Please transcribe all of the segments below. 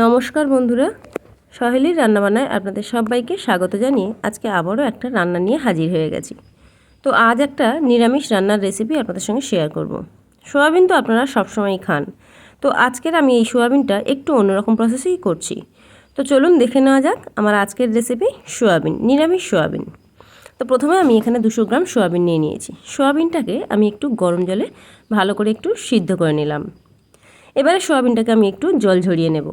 নমস্কার বন্ধুরা, সহেলির রান্নাবান্নায় আপনাদের সবাইকে স্বাগত জানিয়ে আজকে আবারও একটা রান্না নিয়ে হাজির হয়ে গেছি। তো আজ একটা নিরামিষ রান্নার রেসিপি আপনাদের সঙ্গে শেয়ার করব। সোয়াবিন তো আপনারা সবসময়ই খান। তো আজকের আমি এই সোয়াবিনটা একটু অন্যরকম প্রসেসেই করছি। তো চলুন দেখে নেওয়া যাক আমার আজকের রেসিপি সোয়াবিন, নিরামিষ সোয়াবিন। তো প্রথমে আমি এখানে দুশো গ্রাম সোয়াবিন নিয়ে নিয়েছি। সোয়াবিনটাকে আমি একটু গরম জলে ভালো করে একটু সিদ্ধ করে নিলাম। এবারে সোয়াবিনটাকে আমি একটু জল ঝরিয়ে নেব।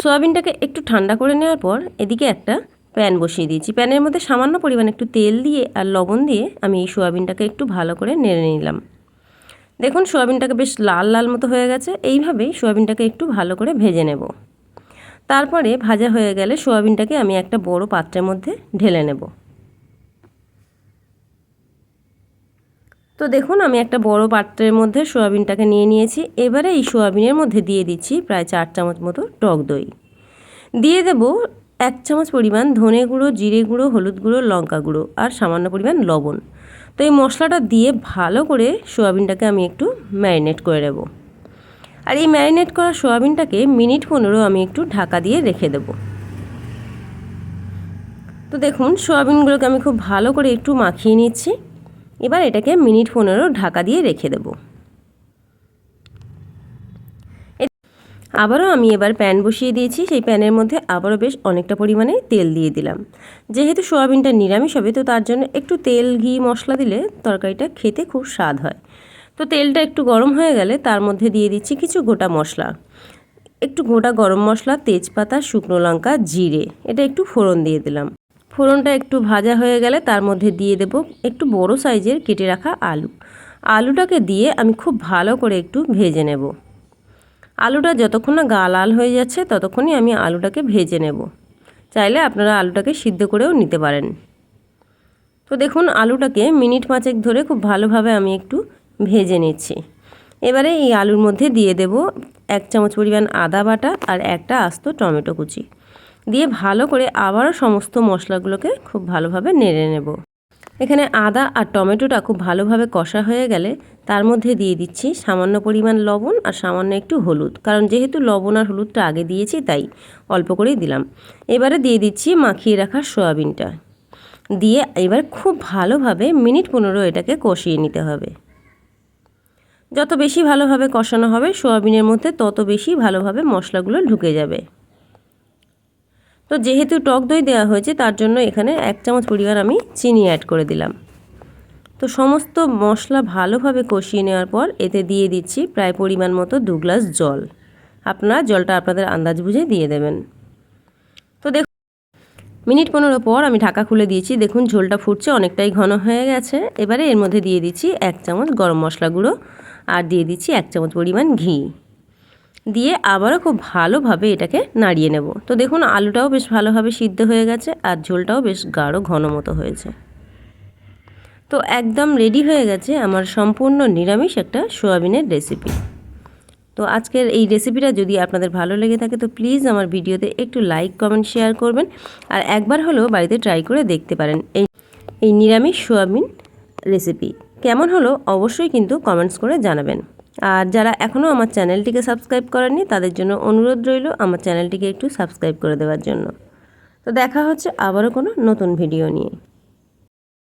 সোয়াবিনটাকে একটু ঠান্ডা করে নেওয়ার পর এদিকে একটা প্যান বসিয়ে দিয়েছি। প্যানের মধ্যে সামান্য পরিমাণ একটু তেল দিয়ে আর লবণ দিয়ে আমি এই সোয়াবিনটাকে একটু ভালো করে নেড়ে নিলাম। দেখুন, সোয়াবিনটাকে বেশ লাল লাল মতো হয়ে গেছে। এইভাবেই সোয়াবিনটাকে একটু ভালো করে ভেজে নেব। তারপরে ভাজা হয়ে গেলে সোয়াবিনটাকে আমি একটা বড় পাত্রের মধ্যে ঢেলে নেব। তো দেখুন, আমি একটা বড় পাত্রের মধ্যে সোয়াবিনটাকে নিয়ে নিয়েছি। এবারে এই সোয়াবিনের মধ্যে দিয়ে দিচ্ছি প্রায় চার চামচ মতো টক দই। দিয়ে দেব এক চামচ পরিমাণ ধনে গুঁড়ো, জিরে গুঁড়ো, হলুদ গুঁড়ো, লঙ্কা গুঁড়ো আর সামান্য পরিমাণ লবণ। তো এই মশলাটা দিয়ে ভালো করে সোয়াবিনটাকে আমি একটু ম্যারিনেট করে নেব। আর এই ম্যারিনেট করা সোয়াবিনটাকে মিনিট পনেরো আমি একটু ঢাকা দিয়ে রেখে দেব। তো দেখুন, সোয়াবিনগুলোকে আমি খুব ভালো করে একটু মাখিয়ে নিচ্ছি। এবার এটাকে মিনিট পনেরো ঢাকা দিয়ে রেখে দেব। আবারও আমি এবার প্যান বসিয়ে দিয়েছি, সেই প্যানের মধ্যে আবারও বেশ অনেকটা পরিমাণে তেল দিয়ে দিলাম। যেহেতু সোয়াবিনটা নিরামিষ হবে, তো তার জন্য একটু তেল, ঘি, মশলা দিলে তরকারিটা খেতে খুব স্বাদ হয়। তো তেলটা একটু গরম হয়ে গেলে তার মধ্যে দিয়ে দিচ্ছি কিছু গোটা মশলা। একটু গোটা গরম মশলা, তেজপাতা, শুকনো লঙ্কা, জিরে, এটা একটু ফোড়ন দিয়ে দিলাম। ফোড়নটা একটু ভাজা হয়ে গেলে তার মধ্যে দিয়ে দেব একটু বড় সাইজের কেটে রাখা আলু। আলুটাকে দিয়ে আমি খুব ভালো করে একটু ভেজে নেব। আলুটা যতক্ষণ না গা লাল হয়ে যাচ্ছে, ততক্ষণই আমি আলুটাকে ভেজে নেব। চাইলে আপনারা আলুটাকে সিদ্ধ করেও নিতে পারেন। তো দেখুন, আলুটাকে মিনিট পাঁচেক ধরে খুব ভালোভাবে আমি একটু ভেজে নিচ্ছি। এবারে এই আলুর মধ্যে দিয়ে দেব এক চামচ পরিমাণ আদা বাটা আর একটা আস্ত টমেটো কুচি। দিয়ে ভালো করে আবারও সমস্ত মশলাগুলোকে খুব ভালোভাবে নেড়ে নেব। এখানে আদা আর টমেটোটা খুব ভালোভাবে কষা হয়ে গেলে তার মধ্যে দিয়ে দিচ্ছি সামান্য পরিমাণ লবণ আর সামান্য একটু হলুদ। কারণ যেহেতু লবণ আর হলুদটা আগে দিয়েছি তাই অল্প করেই দিলাম। এবারে দিয়ে দিচ্ছি মাখিয়ে রাখা সয়াবিনটা। দিয়ে এবার খুব ভালোভাবে মিনিট পনেরো এটাকে কষিয়ে নিতে হবে। যত বেশি ভালোভাবে কষানো হবে সোয়াবিনের মধ্যে তত বেশি ভালোভাবে মশলাগুলো ঢুকে যাবে। তো যেহেতু টক দই দেওয়া হয়েছে, তার জন্য এখানে এক চামচ পরিমাণ আমি চিনি অ্যাড করে দিলাম। তো সমস্ত মশলা ভালোভাবে কষিয়ে নেওয়ার পর এতে দিয়ে দিচ্ছি প্রায় পরিমাণ মতো দু গ্লাস জল। আপনারা জলটা আপনাদের আন্দাজ বুঝে দিয়ে দেবেন। তো দেখুন, মিনিট পনেরো পর আমি ঢাকা খুলে দিয়েছি। দেখুন, ঝোলটা ফুটছে, অনেকটাই ঘন হয়ে গেছে। এবারে এর মধ্যে দিয়ে দিচ্ছি এক চামচ গরম মশলা গুঁড়ো আর দিয়ে দিচ্ছি এক চামচ পরিমাণ ঘি। দিয়ে আবারও খুব ভালোভাবে এটাকে নাড়িয়ে নেব। তো দেখুন, আলুটাও বেশ ভালোভাবে সিদ্ধ হয়ে গেছে আর ঝোলটাও বেশ গাঢ় ঘন মতো হয়েছে। তো একদম রেডি হয়ে গেছে আমার সম্পূর্ণ নিরামিষ একটা সোয়াবিনের রেসিপি তো আজকের এই রেসিপিটা যদি আপনাদের ভালো লেগে থাকে, তো প্লিজ আমার ভিডিওতে একটু লাইক কমেন্ট শেয়ার করবেন আর একবার হলেও বাড়িতে ট্রাই করে দেখতে পারেন এই এই নিরামিষ সোয়াবিন রেসিপি কেমন হলো অবশ্যই কিন্তু কমেন্টস করে জানাবেন। আর যারা এখনও আমার চ্যানেলটিকে সাবস্ক্রাইব করেননি, তাদের জন্য অনুরোধ রইল আমার চ্যানেলটিকে একটু সাবস্ক্রাইব করে দেওয়ার জন্য। তো দেখা হচ্ছে আবারও কোনো নতুন ভিডিও নিয়ে।